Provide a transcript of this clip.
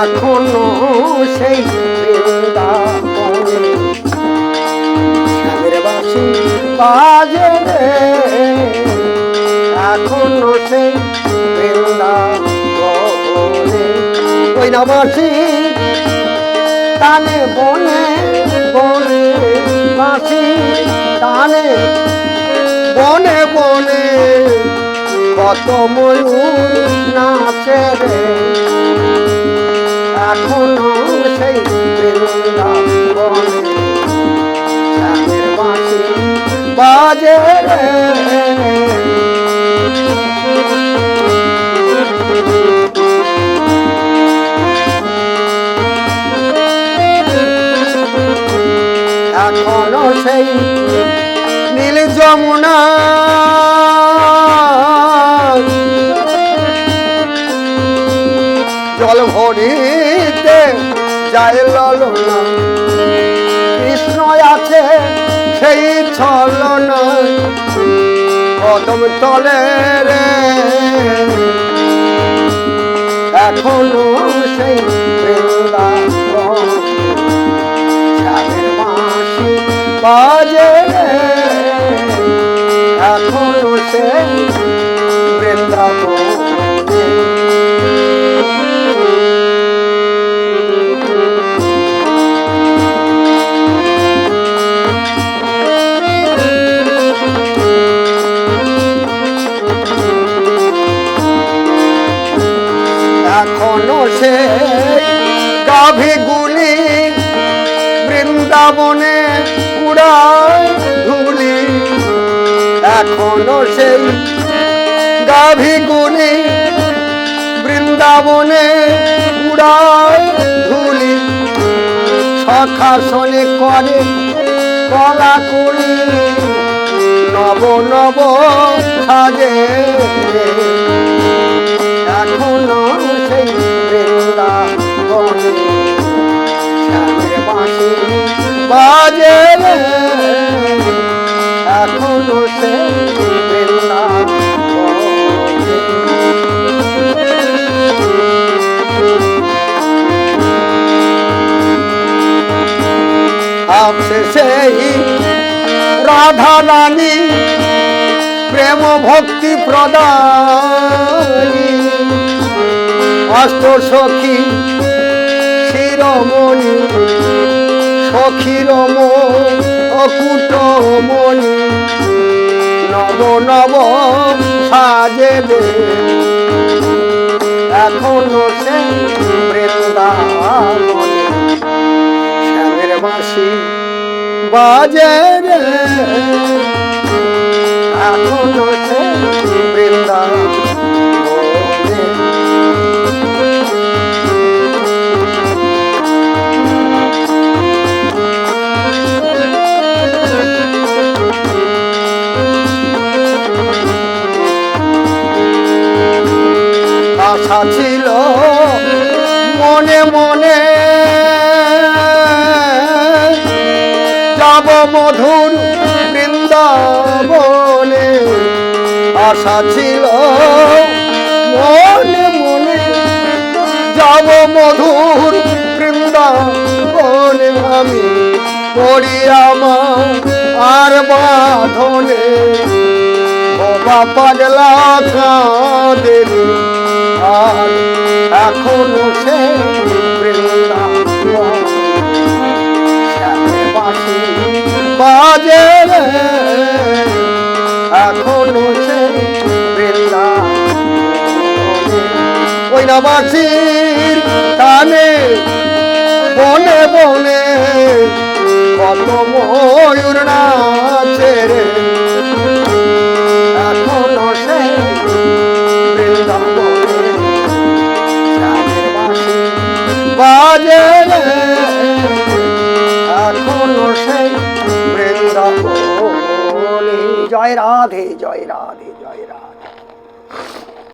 এখনও সেই বৃন্দাবনে। শ্যামের বাসি বাজে রে। এখনও সেই ওই না বাসি টানে বনে বনে বাসি টানে বনে বনে কত ময়ূর নাচে রে। এখনও সেই বৃন্দাবনে শ্যামের বাঁশি নীল যমুনা যায় ললনা। কৃষ্ণ আছে সেই ছলনা। কদম তলে রে। এখনও সেই বাজে এখনও সেই বৃন্দাবন। সে গাভীগুলি বৃন্দাবনে ধুলি। এখনও সেই গাভীগুলি বৃন্দাবনে উড়ায় ধুলি। সখাসনে করে কলা করি নব নব সাজে এখনও সেই বৃন্দাবনে শ্যামের বাঁশি বাজে এখনও সেই আছে সেই রাধা রানী প্রেম ভক্তি প্রদানী অষ্ট সখী, শিরমণি সখীরম অকুটমণি নব নব সাজেবে, এখনও সে বৃন্দাবনে। শ্যামের বাঁশি বাজে রে, এখনও সে আশা ছিল, মনে মনে যাব মধুর বৃন্দাবনে। আশা ছিল, মনে মনে যাব মধুর বৃন্দাবনে। আমি করি আমার আর বাঁধনে। বাবা পাগলা কাঁদের আর এখনও সে বৃন্দাবন শ্যামের বাঁশি বাজে এখনও সে বৃন্দাবনে ওই না বাঁশির টানে বনে বনে কত ময়ূর নাচে রে। রাধে জয় রাধে।